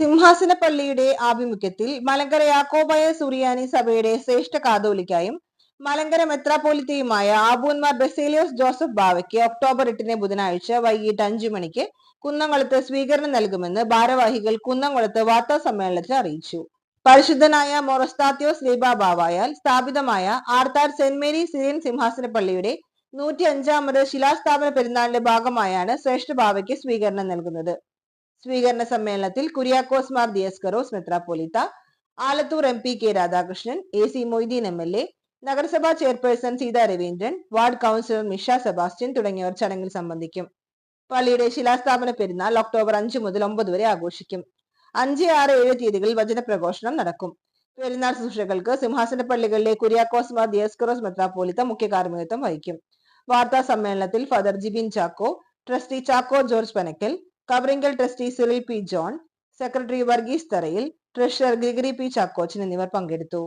സിംഹാസന പള്ളിയുടെ ആഭിമുഖ്യത്തിൽ മലങ്കര യാക്കോബായ സുറിയാനി സഭയുടെ ശ്രേഷ്ഠ കാതോലിക്കായും മലങ്കര മെത്രാപോലിത്തയുമായ ആബൂന്മാർ ബെസേലിയോസ് ജോസഫ് ബാവയ്ക്ക് ഒക്ടോബർ എട്ടിന് ബുധനാഴ്ച വൈകിട്ട് അഞ്ചു മണിക്ക് കുന്നംകുളത്ത് സ്വീകരണം നൽകുമെന്ന് ഭാരവാഹികൾ കുന്നംകുളത്ത് വാർത്താ സമ്മേളനത്തിൽ അറിയിച്ചു. പരിശുദ്ധനായ മൊറസ്താത്യോസ് ലീബ ബാവായാൽ സ്ഥാപിതമായ ആർത്താർ സെന്റ് മേരി സിറിയൻ സിംഹാസന പള്ളിയുടെ നൂറ്റി അഞ്ചാമത് ശിലാസ്ഥാപന പെരുന്നാളിന്റെ ഭാഗമായാണ് ശ്രേഷ്ഠ ബാവയ്ക്ക് സ്വീകരണം നൽകുന്നത്. സ്വീകരണ സമ്മേളനത്തിൽ Kuriakose Mar Dioscoros മെത്രാപ്പൊലിത്ത Alathur M P K Radhakrishnan A C Moideen M L A നഗരസഭാ chairperson Seetha Raveendran ward councillor Misha Sebastian തുടങ്ങിയവർ ചടങ്ങിൽ സംബന്ധിക്കും. പള്ളിയുടെ ശിലാസ്ഥാപന പെരുന്നാൾ ഒക്ടോബർ അഞ്ച് മുതൽ ഒമ്പത് വരെ ആഘോഷിക്കും. അഞ്ച് ആറ് ഏഴ് തീയതികളിൽ വചനപ്രഘോഷണം നടക്കും. പെരുന്നാൾ ശുശ്രൂഷകൾക്ക് സിംഹാസന പള്ളികളിലെ കുര്യാക്കോസ് മാർ ദിയസ്കറോസ് മെത്രാപ്പോലിത്ത മുഖ്യ കാർമ്മികത്വം വഹിക്കും. വാർത്താ സമ്മേളനത്തിൽ father Jibin Chacko trustee Chacko George Panakkal Kavarinkal trustee Cyril P John secretary Varghese Tharayil treasurer Gregory P Chackochan എന്നിവർ പങ്കെടുത്തു.